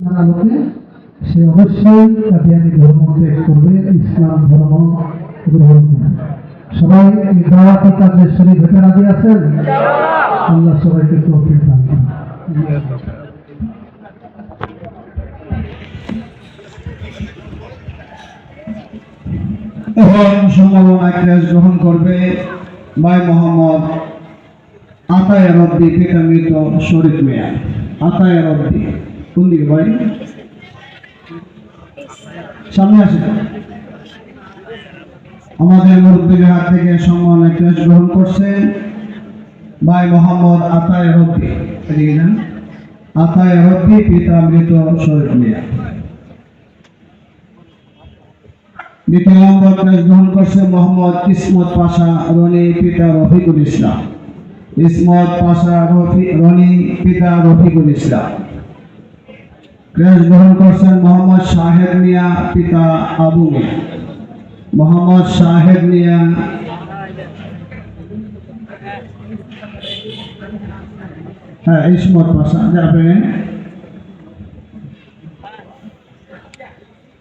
আলোকে সে অবশ্যই ইসলাম ধর্ম সবাই এই শরীর আছেন? আল্লাহ সবাইকে গ্রহণ করবে ভাই মোহাম্মদ আতায় রব্দি পিতা মৃত শরীফ মিয়া। আতায় রব্দি কোন দিকে, ভাই। সামনে আসে। আমাদের মুরব্বীর হাত থেকে সম্মানের ক্লাস গ্রহণ করছেন ভাই মোহাম্মদ আতায় রব্দি এদিকে যান। আতায় রব্দি পিতা মৃত শরীফ মিয়া দ্বিতীয় নম্বর ক্লাস গ্রহণ করছে মোহাম্মদ ইসমত পাশা রনি, পিতা রফিকুল ইসলাম। ইসমত পাশা রফি রনি, পিতা রফিকুল ইসলাম। ক্লাস গ্রহণ করছেন মোহাম্মদ শাহেদ মিয়া পিতা আবু মিয়া মোহাম্মদ শাহেদ মিয়া হ্যাঁ ইসমত পাশা যাবেন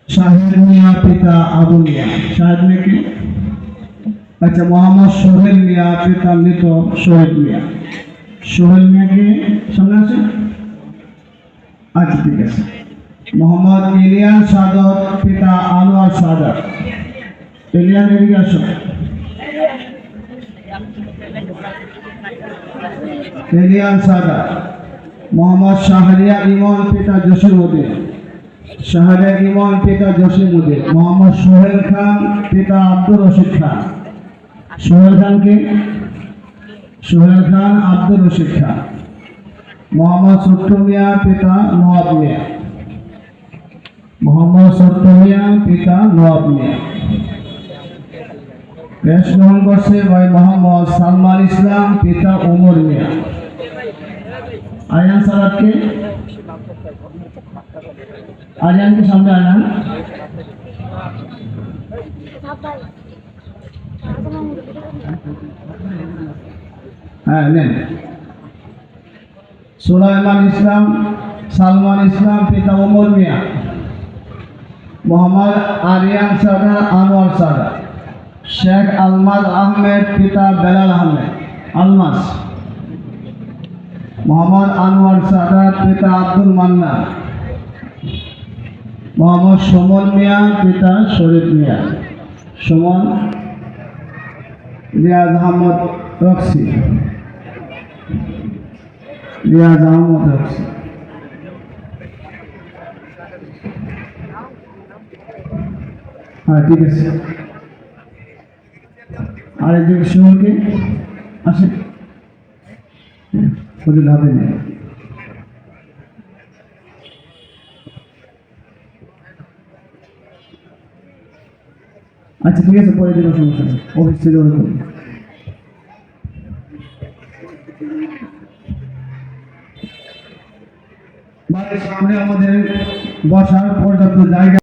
শাহেদ মিয়া পিতা আবু মিয়া শাহেদ মিয়া কি আচ্ছা মোহাম্মদ সোহেল মিয়া পিতা মৃত সোহেল মিয়া সোহেল মিয়া কি সামনে আছে আচ্ছা ঠিক আছে। মোহাম্মদ ইলিয়ান সাদত পিতা আনোয়ার সাদত ইলিয়ান, এদিকে আসো। ইলিয়ান সাদত মোহাম্মদ শাহরিয়া ইমন, পিতা জসির উদ্দিন শাহরে ইমন, পিতা জসিম উদ্দিন মোহাম্মদ সোহেল খান, পিতা আব্দুর রশিদ খান। সোহেল খান কি? সোহেল খান, আব্দুর রশিদ খান। মোহাম্মদ সত্তু মিয়া পিতা নওয়াব মিয়া। মোহাম্মদ সত্তু মিয়া পিতা নওয়াব মিয়া। বেশ গ্রহণ করছে ভাই মোহাম্মদ সালমান ইসলাম, পিতা ওমর মিয়া। আয়ান সালাদকে আরিয়ানকে সামনে আনান হ্যাঁ নেন। সুলাইমান ইসলাম, সালমান ইসলাম, পিতা ওমর মিয়া, মোহাম্মদ আরিয়ান সাদা, আনোয়ার সাদা, শেখ আলমাজ আহমেদ, পিতা বেলাল আহমেদ আলমাস মোহাম্মদ আনোয়ার সাদাত পিতা আব্দুল মান্না, মোহাম্মদ সুমন মিয়া, পিতা শরীফ মিয়া, সুমন, রিয়াজ আহমদ রক্সি। রিয়াজ আহমদ রক্সি হ্যাঁ ঠিক আছে আর একজন সুমনকে আসে ওদের হাতে নেই আচ্ছা ঠিক আছে পরে দেবো সমস্যা নেই অফিস থেকে ওরা করবে। সামনে আমাদের বসার পর্যাপ্ত জায়গা